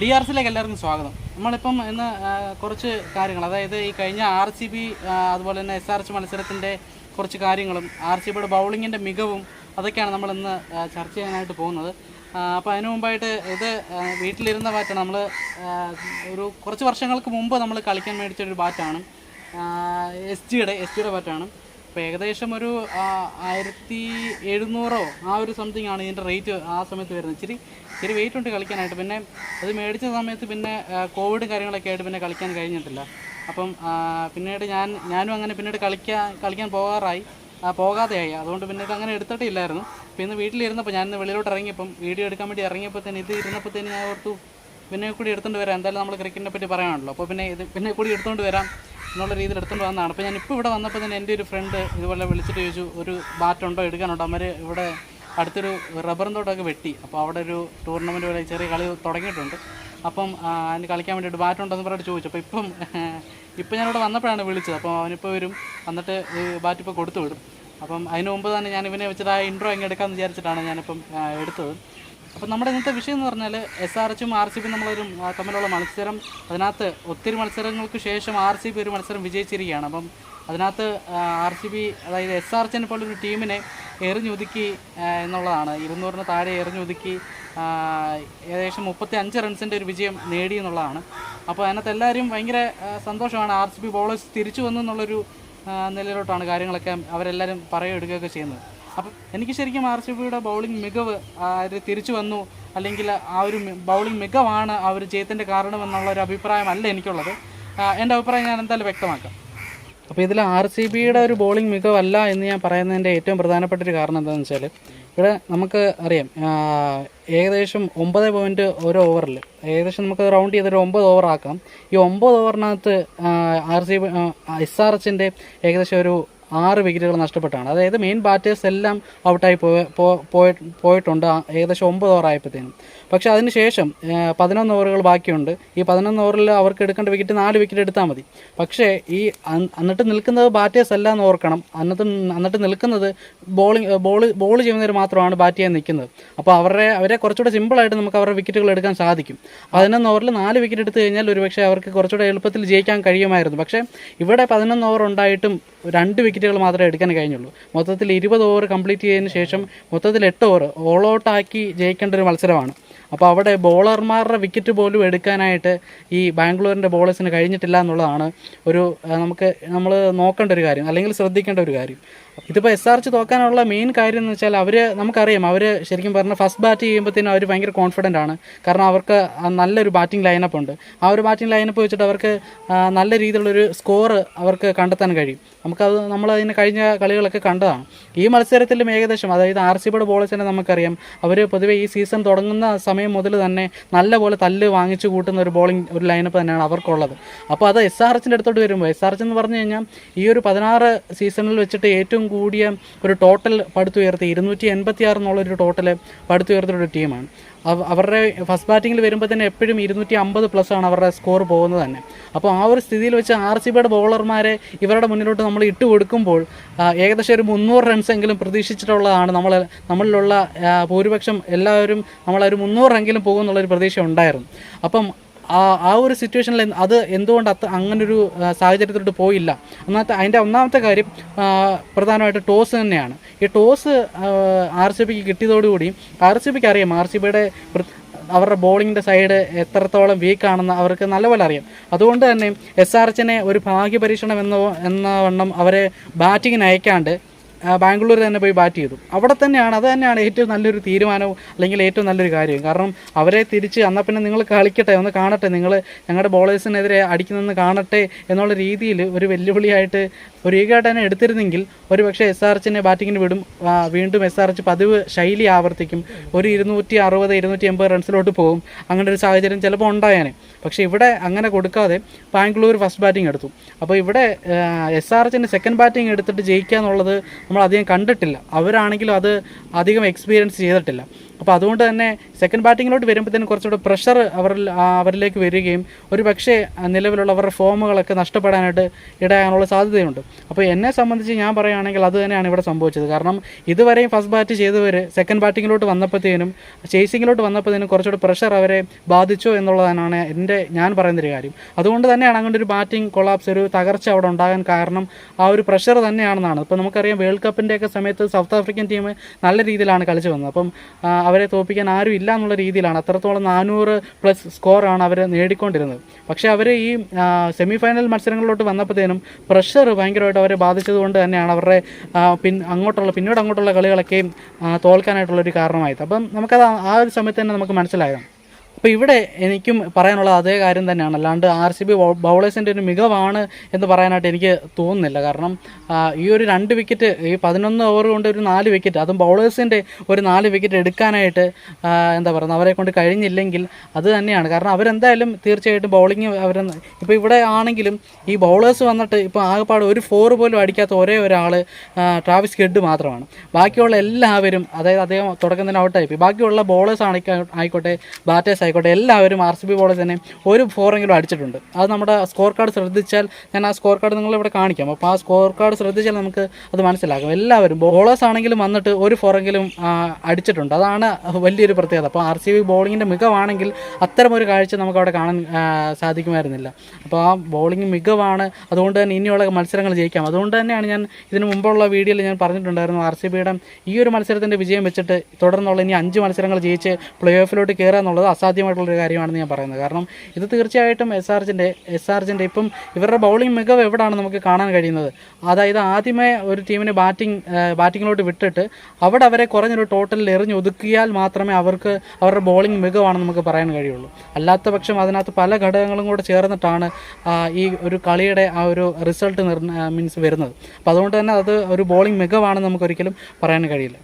D R സിയിലേക്ക് എല്ലാവർക്കും സ്വാഗതം. നമ്മളിപ്പം ഇന്ന് കുറച്ച് കാര്യങ്ങൾ അതായത് ഈ കഴിഞ്ഞ ആർ സി ബി അതുപോലെ തന്നെ എസ് ആർ എച്ച് മത്സരത്തിന്റെ കുറച്ച് കാര്യങ്ങളും ആർ സി ബിയുടെ ബൗളിങ്ങിന്റെ മികവും അതൊക്കെയാണ് നമ്മൾ ഇന്ന് ചർച്ച ചെയ്യാനായിട്ട് പോകുന്നത്. അപ്പോൾ അതിനു മുമ്പായിട്ട് ഇത് വീട്ടിലിരുന്ന ബാറ്റാണ് നമ്മൾ ഒരു കുറച്ച് വർഷങ്ങൾക്ക് മുമ്പ് നമ്മൾ കളിക്കാൻ മേടിച്ച ഒരു ബാറ്റാണ് എസ് ജിയുടെ എസ് ജിയുടെ ബാറ്റാണ് അപ്പോൾ ഏകദേശം ഒരു ആയിരത്തി എഴുന്നൂറോ ആ ഒരു സംതിങ് ആണ് ഇതിന്റെ റേറ്റ് ആ സമയത്ത് വരുന്നത്. ഇച്ചിരി ഇച്ചിരി വെയിറ്റ് ഉണ്ട് കളിക്കാനായിട്ട്. പിന്നെ അത് മേടിച്ച സമയത്ത് പിന്നെ കോവിഡ് കാര്യങ്ങളൊക്കെ ആയിട്ട് പിന്നെ കളിക്കാൻ കഴിഞ്ഞിട്ടില്ല. അപ്പം പിന്നീട് ഞാൻ ഞാനും അങ്ങനെ പിന്നീട് കളിക്കാൻ കളിക്കാൻ പോകാറായി. പോകാതെ പോകാതെയായി. അതുകൊണ്ട് പിന്നെ ഇത് അങ്ങനെ എടുത്തിട്ടില്ലായിരുന്നു. അപ്പോൾ ഇന്ന് വീട്ടിലിരുന്നപ്പോൾ ഞാൻ ഇന്ന് വെളിയിലോട്ട് ഇറങ്ങിയപ്പം വീഡിയോ എടുക്കാൻ വേണ്ടി ഇറങ്ങിയപ്പോൾ തന്നെ ഇത് ഇരുന്നപ്പോൾ തന്നെ ഞാൻ ഓർത്തു പിന്നെ കൂടി എടുത്തുകൊണ്ട് വരാം. എന്തായാലും നമ്മൾ ക്രിക്കറ്റിനെ പറ്റി പറയാനുള്ളൂ അപ്പോൾ പിന്നെ ഇത് പിന്നെ കൂടി എടുത്തുകൊണ്ട് വരാം. എന്നുള്ള രീതിയിൽ എടുത്തുകൊണ്ട് വന്നതാണ്. അപ്പോൾ ഞാൻ ഇപ്പോൾ ഇവിടെ വന്നപ്പോൾ തന്നെ എന്റെ ഒരു ഫ്രണ്ട് ഇതുപോലെ വിളിച്ചിട്ട് ചോദിച്ചു ഒരു ബാറ്റുണ്ടോ എടുക്കാനുണ്ടോ? അവർ ഇവിടെ അടുത്തൊരു റബ്ബറും തോട്ടമൊക്കെ വെട്ടി. അപ്പോൾ അവിടെ ഒരു ടൂർണമെന്റ് പോലെ ചെറിയ കളി തുടങ്ങിയിട്ടുണ്ട്. അപ്പം അതിന് കളിക്കാൻ വേണ്ടിയിട്ട് ബാറ്റുണ്ടോയെന്ന് പറഞ്ഞിട്ട് ചോദിച്ചു. അപ്പോൾ ഇപ്പം ഇപ്പം ഞാനിവിടെ വന്നപ്പോഴാണ് വിളിച്ചത്. അപ്പോൾ അവനിപ്പോൾ വരും. വന്നിട്ട് ബാറ്റ് ഇപ്പോൾ കൊടുത്തു വിടും. അപ്പം അതിന് മുമ്പ് തന്നെ ഞാൻ ഇവനെ വെച്ചിട്ട് ആ ഇൻട്രോ അങ്ങ് എടുക്കാമെന്ന് വിചാരിച്ചിട്ടാണ് ഞാനിപ്പം എടുത്തത്. അപ്പം നമ്മുടെ ഇന്നത്തെ വിഷയം എന്ന് പറഞ്ഞാൽ എസ് ആർ എച്ചും ആർ സി ബി നമ്മളൊരു തമ്മിലുള്ള മത്സരം. അതിനകത്ത് ഒത്തിരി മത്സരങ്ങൾക്ക് ശേഷം ആർ സി ബി ഒരു മത്സരം വിജയിച്ചിരിക്കുകയാണ്. അപ്പം അതിനകത്ത് ആർ സി ബി അതായത് എസ് ആർ എച്ചിനെ പോലൊരു ടീമിനെ എറിഞ്ഞൊതുക്കി എന്നുള്ളതാണ്. ഇരുന്നൂറിന് താഴെ എറിഞ്ഞൊതുക്കി ഏകദേശം മുപ്പത്തി അഞ്ച് റൺസിന്റെ ഒരു വിജയം നേടി എന്നുള്ളതാണ്. അപ്പോൾ അതിനകത്ത് എല്ലാവരും ഭയങ്കര സന്തോഷമാണ് ആർ സി ബി ബോളേഴ്സ് തിരിച്ചു വന്നു എന്നുള്ളൊരു നിലയിലോട്ടാണ് കാര്യങ്ങളൊക്കെ അവരെല്ലാവരും പറയുകയൊക്കെ ചെയ്യുന്നത്. അപ്പം എനിക്ക് ശരിക്കും ആർ സി ബിയുടെ ബൗളിംഗ് മികവ് അവർ തിരിച്ചു വന്നു. അല്ലെങ്കിൽ ആ ഒരു ബൗളിംഗ് മികവാണ് ആ ഒരു ജയത്തിന്റെ കാരണമെന്നുള്ള ഒരു അഭിപ്രായമല്ല എനിക്കുള്ളത്. എന്റെ അഭിപ്രായം ഞാൻ എന്തായാലും വ്യക്തമാക്കാം. അപ്പോൾ ഇതിൽ ആർ സി ബിയുടെ ഒരു ബോളിംഗ് മികവല്ല എന്ന് ഞാൻ പറയുന്നതിന്റെ ഏറ്റവും പ്രധാനപ്പെട്ട ഒരു കാരണം എന്താണെന്ന് വെച്ചാൽ ഇവിടെ നമുക്ക് അറിയാം ഏകദേശം ഒമ്പത് പോയിന്റ് ഓരോ ഓവറിൽ ഏകദേശം നമുക്ക് റൗണ്ട് ചെയ്തൊരു ഒമ്പത് ഓവറാക്കാം ഈ ഒമ്പത് ഓവറിനകത്ത് R C B S R എച്ചിന്റെ ഏകദേശം ഒരു ആറ് വിക്കറ്റുകൾ നഷ്ടപ്പെട്ടാണ്. അതായത് മെയിൻ ബാറ്റേഴ്സ് എല്ലാം ഔട്ടായി പോയ പോയി- പോയിട്ടുണ്ട്. ഏകദേശം ഒമ്പത് ഓവറായപ്പോഴത്തേനും പക്ഷേ അതിനുശേഷം പതിനൊന്ന് ഓവറുകൾ ബാക്കിയുണ്ട്. ഈ പതിനൊന്ന് ഓവറിൽ അവർക്ക് എടുക്കേണ്ട വിക്കറ്റ് നാല് വിക്കറ്റ് എടുത്താൽ മതി. പക്ഷേ ഈ എന്നിട്ട് നിൽക്കുന്നത് ബാറ്റേഴ്സ് അല്ല എന്ന് ഓർക്കണം. അന്നത്തെ എന്നിട്ട് നിൽക്കുന്നത് ബോളിംഗ് ബോൾ ബോൾ ചെയ്യുന്നവർ മാത്രമാണ് ബാറ്റ് ചെയ്യാൻ നിൽക്കുന്നത്. അപ്പോൾ അവരെ അവരെ കുറച്ചുകൂടെ സിമ്പിളായിട്ട് നമുക്ക് അവരുടെ വിക്കറ്റുകൾ എടുക്കാൻ സാധിക്കും. പതിനൊന്ന് ഓവറിൽ നാല് വിക്കറ്റ് എടുത്തു കഴിഞ്ഞാൽ ഒരുപക്ഷെ അവർക്ക് കുറച്ചുകൂടെ എളുപ്പത്തിൽ ജയിക്കാൻ കഴിയുമായിരുന്നു. പക്ഷേ ഇവിടെ പതിനൊന്ന് ഓവർ ഉണ്ടായിട്ടും രണ്ട് വിക്കറ്റുകൾ മാത്രമേ എടുക്കാൻ കഴിഞ്ഞുള്ളൂ. മൊത്തത്തിൽ ഇരുപത് ഓവർ കംപ്ലീറ്റ് ചെയ്തതിന് ശേഷം മൊത്തത്തിൽ എട്ട് ഓവർ ഓൾ ഔട്ടാക്കി ജയിക്കേണ്ട ഒരു മത്സരമാണ്. അപ്പോൾ അവിടെ ബോളർമാരുടെ വിക്കറ്റ് പോലും എടുക്കാനായിട്ട് ഈ ബാംഗ്ലൂരിന്റെ ബോളേഴ്സിന് കഴിഞ്ഞിട്ടില്ല എന്നുള്ളതാണ് ഒരു നമുക്ക് നമ്മൾ നോക്കേണ്ട ഒരു കാര്യം അല്ലെങ്കിൽ ശ്രദ്ധിക്കേണ്ട ഒരു കാര്യം. ഇതിപ്പോൾ എസ് ആർ എച്ച് തോക്കാനുള്ള മെയിൻ കാര്യം എന്ന് വെച്ചാൽ അവർ നമുക്കറിയാം അവർ ശരിക്കും പറഞ്ഞാൽ ഫസ്റ്റ് ബാറ്റ് ചെയ്യുമ്പോഴത്തേനും അവർ ഭയങ്കര കോൺഫിഡന്റ് ആണ്. കാരണം അവർക്ക് നല്ലൊരു ബാറ്റിംഗ് ലൈനപ്പ് ഉണ്ട്. ആ ഒരു ബാറ്റിംഗ് ലൈനപ്പ് വെച്ചിട്ട് അവർക്ക് നല്ല രീതിയിലുള്ളൊരു സ്കോർ അവർക്ക് കണ്ടെത്താൻ കഴിയും. നമുക്കത് നമ്മൾ അതിന് കഴിഞ്ഞ കളികളൊക്കെ കണ്ടതാണ്. ഈ മത്സരത്തിലും ഏകദേശം അതായത് ആർ സി ബിയുടെ ബോളേഴ്സിനെ നമുക്കറിയാം അവർ പൊതുവെ ഈ സീസൺ തുടങ്ങുന്ന സമയം മുതൽ തന്നെ നല്ലപോലെ തല്ല് വാങ്ങിച്ചു കൂട്ടുന്ന ഒരു ബോളിംഗ് ഒരു ലൈനപ്പ് തന്നെയാണ് അവർക്കുള്ളത്. അപ്പോൾ അത് എസ് ആർ എച്ചിന്റെ അടുത്തോട്ട് വരുമ്പോൾ എസ് ആർ എച്ച് എന്ന് പറഞ്ഞു കഴിഞ്ഞാൽ ഈ ഒരു പതിനാറ് സീസണിൽ വെച്ചിട്ട് ഏറ്റവും കൂടിയ ഒരു ടോട്ടൽ പടുത്തുയർത്തി ഇരുന്നൂറ്റി എൺപത്തി ആറ് എന്നുള്ളൊരു ടോട്ടൽ പടുത്തുയർത്തിയ ഒരു ടീമാണ് അവ- അവരുടെ ഫസ്റ്റ് ബാറ്റിങ്ങിൽ വരുമ്പോൾ തന്നെ എപ്പോഴും ഇരുന്നൂറ്റി അമ്പത് പ്ലസ് ആണ് അവരുടെ സ്കോർ പോകുന്നത് തന്നെ. അപ്പോൾ ആ ഒരു സ്ഥിതിയിൽ വെച്ച് ആർ സി ബിയുടെ ബോളർമാരെ ഇവരുടെ മുന്നിലോട്ട് നമ്മൾ ഇട്ട് കൊടുക്കുമ്പോൾ ഏകദേശം ഒരു മുന്നൂറ് റൺസെങ്കിലും പ്രതീക്ഷിച്ചിട്ടുള്ളതാണ് നമ്മൾ നമ്മളിലുള്ള ഭൂരിപക്ഷം എല്ലാവരും നമ്മളൊരു മുന്നൂറ് റെങ്കിലും പോകുമെന്നുള്ളൊരു പ്രതീക്ഷ ഉണ്ടായിരുന്നു. അപ്പം ആ ഒരു സിറ്റുവേഷനിൽ അത് എന്തുകൊണ്ട് അത് അങ്ങനൊരു സാഹചര്യത്തിലോട്ട് പോയില്ല? ഒന്നാമത്തെ അതിന്റെ ഒന്നാമത്തെ കാര്യം പ്രധാനമായിട്ട് ടോസ് തന്നെയാണ്. ഈ ടോസ് ആർ സി ബിക്ക് കിട്ടിയതോടുകൂടി ആർ സി ബിക്ക് അറിയാം ആർ സി ബിയുടെ അവരുടെ ബോളിങ്ങിന്റെ സൈഡ് എത്രത്തോളം വീക്കാണെന്ന് അവർക്ക് നല്ലപോലെ അറിയാം. അതുകൊണ്ട് തന്നെ എസ് ആർ എച്ചിനെ ഒരു ഭാഗ്യ പരീക്ഷണം എന്ന എന്ന വണ്ണം അവരെ ബാറ്റിങ്ങിന് അയക്കാണ്ട് ബാംഗ്ലൂർ തന്നെ പോയി ബാറ്റ് ചെയ്തു. അവിടെ തന്നെയാണ് അത് തന്നെയാണ് ഏറ്റവും നല്ലൊരു തീരുമാനവും അല്ലെങ്കിൽ ഏറ്റവും നല്ലൊരു കാര്യവും കാരണം അവരെ തിരിച്ച് എന്നാൽ പിന്നെ നിങ്ങൾ കളിക്കട്ടെ ഒന്ന് കാണട്ടെ നിങ്ങൾ ഞങ്ങളുടെ ബോളേഴ്സിനെതിരെ അടിക്കുന്നതെന്ന് കാണട്ടെ എന്നുള്ള രീതിയിൽ ഒരു വെല്ലുവിളിയായിട്ട് ഒരു ഈഗായിട്ട് എടുത്തിരുന്നെങ്കിൽ ഒരു പക്ഷേ എസ് ആർ എച്ചിനെ ബാറ്റിങ്ങിന് വിടും വീണ്ടും എസ് ആർ എച്ച് പതിവ് ശൈലി ആവർത്തിക്കും. ഒരു ഇരുന്നൂറ്റി അറുപത് ഇരുന്നൂറ്റി എൺപത് റൺസിലോട്ട് പോകും. അങ്ങനെ ഒരു സാഹചര്യം ചിലപ്പോൾ ഉണ്ടായേനെ. പക്ഷേ ഇവിടെ അങ്ങനെ കൊടുക്കാതെ ബാംഗ്ലൂർ ഫസ്റ്റ് ബാറ്റിംഗ് എടുത്തു. അപ്പോൾ ഇവിടെ എസ് ആർ എച്ചിന്റെ സെക്കൻഡ് ബാറ്റിംഗ് എടുത്തിട്ട് ജയിക്കുക എന്നുള്ളത് നമ്മൾ അധികം കണ്ടിട്ടില്ല. അവരാണെങ്കിലും അത് അധികം എക്സ്പീരിയൻസ് ചെയ്തിട്ടില്ല. അപ്പോൾ അതുകൊണ്ട് തന്നെ സെക്കൻഡ് ബാറ്റിങ്ങിലോട്ട് വരുമ്പോഴത്തേനും കുറച്ചുകൂടെ പ്രഷർ അവരിൽ അവരിലേക്ക് വരികയും ഒരു പക്ഷേ നിലവിലുള്ള അവരുടെ ഫോമുകളൊക്കെ നഷ്ടപ്പെടാനായിട്ട് ഇടയാകാനുള്ള സാധ്യതയുണ്ട്. അപ്പോൾ എന്നെ സംബന്ധിച്ച് ഞാൻ പറയുകയാണെങ്കിൽ അത് തന്നെയാണ് ഇവിടെ സംഭവിച്ചത്. കാരണം ഇതുവരെയും ഫസ്റ്റ് ബാറ്റ് ചെയ്തവർ സെക്കൻഡ് ബാറ്റിങ്ങിലോട്ട് വന്നപ്പോഴത്തേനും ചേസിങ്ങിലോട്ട് വന്നപ്പോഴത്തേനും കുറച്ചുകൂടെ പ്രഷർ അവരെ ബാധിച്ചു എന്നുള്ളതാണ് എന്റെ ഞാൻ പറയുന്നൊരു കാര്യം. അതുകൊണ്ട് തന്നെയാണ് അങ്ങനെ ഒരു ബാറ്റിംഗ് കൊളാപ്സ് ഒരു തകർച്ച അവിടെ ഉണ്ടാകാൻ കാരണം ആ ഒരു പ്രഷർ തന്നെയാണെന്നാണ്. ഇപ്പോൾ നമുക്കറിയാം വേൾഡ് കപ്പിന്റെയൊക്കെ സമയത്ത് സൗത്ത് ആഫ്രിക്കൻ ടീം നല്ല രീതിയിലാണ് കളിച്ചു വന്നത്. അപ്പം അവരെ തോപ്പിക്കാൻ ആരും ഇല്ല എന്നുള്ള രീതിയിലാണ്. അത്രത്തോളം നാനൂറ് പ്ലസ് സ്കോറാണ് അവർ നേടിക്കൊണ്ടിരുന്നത്. പക്ഷേ അവർ ഈ സെമി ഫൈനൽ മത്സരങ്ങളിലോട്ട് വന്നപ്പോഴത്തേനും പ്രഷർ ഭയങ്കരമായിട്ട് അവരെ ബാധിച്ചതുകൊണ്ട് തന്നെയാണ് അവരുടെ പിൻ അങ്ങോട്ടുള്ള പിന്നീട് അങ്ങോട്ടുള്ള കളികളൊക്കെയും തോൽക്കാനായിട്ടുള്ളൊരു കാരണമായത്. അപ്പം നമുക്കത് ആ ഒരു സമയത്ത് തന്നെ നമുക്ക് മനസ്സിലാകാം അപ്പോൾ ഇവിടെ എനിക്കും പറയാനുള്ള അതേ കാര്യം തന്നെയാണ്. അല്ലാണ്ട് ആർ സി ബി ബൗളേഴ്സിന്റെ ഒരു മികവാണ് എന്ന് പറയാനായിട്ട് എനിക്ക് തോന്നുന്നില്ല. കാരണം ഈ ഒരു രണ്ട് വിക്കറ്റ് ഈ പതിനൊന്ന് ഓവർ കൊണ്ട് ഒരു നാല് വിക്കറ്റ് അതും ബൗളേഴ്സിന്റെ ഒരു നാല് വിക്കറ്റ് എടുക്കാനായിട്ട് എന്താ പറയുന്നത് അവരെ കൊണ്ട് കഴിഞ്ഞില്ലെങ്കിൽ അത് തന്നെയാണ്. കാരണം അവരെന്തായാലും തീർച്ചയായിട്ടും ബൗളിങ് അവർ ഇപ്പോൾ ഇവിടെ ആണെങ്കിലും ഈ ബൗളേഴ്സ് വന്നിട്ട് ഇപ്പോൾ ആകെപ്പാട് ഒരു ഫോർ പോലും അടിക്കാത്ത ഒരേ ഒരാൾ ട്രാവിസ് ഗെഡ് മാത്രമാണ്. ബാക്കിയുള്ള എല്ലാവരും അതായത് അദ്ദേഹം തുടക്കം തന്നെ ഔട്ടായി ബാക്കിയുള്ള ബോളേഴ്സ് ആയിക്കോട്ടെ ബാറ്റേഴ്സ് ആയിക്കോട്ടെ എല്ലാവരും ആർ സി ബി ബോളേഴ്സ് തന്നെ ഒരു ഫോറെങ്കിലും അടിച്ചിട്ടുണ്ട്. അത് നമ്മുടെ സ്കോർ കാർഡ് ശ്രദ്ധിച്ചാൽ ഞാൻ ആ സ്കോർ കാർഡ് നിങ്ങളിവിടെ കാണിക്കാം. അപ്പോൾ ആ സ്കോർ കാർഡ് ശ്രദ്ധിച്ചാൽ നമുക്ക് അത് മനസ്സിലാക്കാം. എല്ലാവരും ബോളേഴ്സ് ആണെങ്കിലും വന്നിട്ട് ഒരു ഫോറെങ്കിലും അടിച്ചിട്ടുണ്ട്. അതാണ് വലിയൊരു പ്രത്യേകത. അപ്പോൾ ആർ സി ബി ബോളിങ്ങിന്റെ മികവാണെങ്കിൽ അത്തരം ഒരു കാഴ്ച നമുക്ക് അവിടെ കാണാൻ സാധിക്കുമായിരുന്നില്ല. അപ്പോൾ ആ ബോളിംഗ് മികവാണ്. അതുകൊണ്ട് തന്നെ ഇനിയുള്ള മത്സരങ്ങൾ ജയിക്കാം. അതുകൊണ്ട് തന്നെയാണ് ഞാൻ ഇതിന് മുമ്പുള്ള വീഡിയോയിൽ ഞാൻ പറഞ്ഞിട്ടുണ്ടായിരുന്നു ആർ സി ബിയുടെ ഈ ഒരു മത്സരത്തിന്റെ വിജയം വെച്ചിട്ട് തുടർന്നുള്ള ഇനി അഞ്ച് മത്സരങ്ങൾ ജയിച്ച് പ്ലേ ഓഫിലോട്ട് കയറുക എന്നുള്ളത് അസാധ്യമായിട്ടുള്ളൊരു കാര്യമാണെന്ന് ഞാൻ പറയുന്നത്. കാരണം ഇത് തീർച്ചയായിട്ടും എസ് ആർജിന്റെ എസ് ആർജിന്റെ ഇപ്പം ഇവരുടെ ബൗളിംഗ് മികവ് എവിടെയാണ് നമുക്ക് കാണാൻ കഴിയുന്നത്? അതായത് ആദ്യമേ ഒരു ടീമിനെ ബാറ്റിംഗ് ബാറ്റിങ്ങിലോട്ട് വിട്ടിട്ട് അവിടെ അവരെ കുറഞ്ഞൊരു ടോട്ടലിൽ എറിഞ്ഞ് ഒതുക്കിയാൽ മാത്രമേ അവർക്ക് അവരുടെ ബോളിംഗ് മികവാണെന്ന് നമുക്ക് പറയാൻ കഴിയുള്ളൂ. അല്ലാത്ത പക്ഷം അതിനകത്ത് പല ഘടകങ്ങളും കൂടെ ചേർന്നിട്ടാണ് ഈ ഒരു കളിയുടെ ആ ഒരു റിസൾട്ട് മീൻസ് വരുന്നത്. അപ്പോൾ അതുകൊണ്ട് തന്നെ അത് ഒരു ബോളിംഗ് മികവാണെന്ന് നമുക്കൊരിക്കലും പറയാൻ കഴിയില്ല.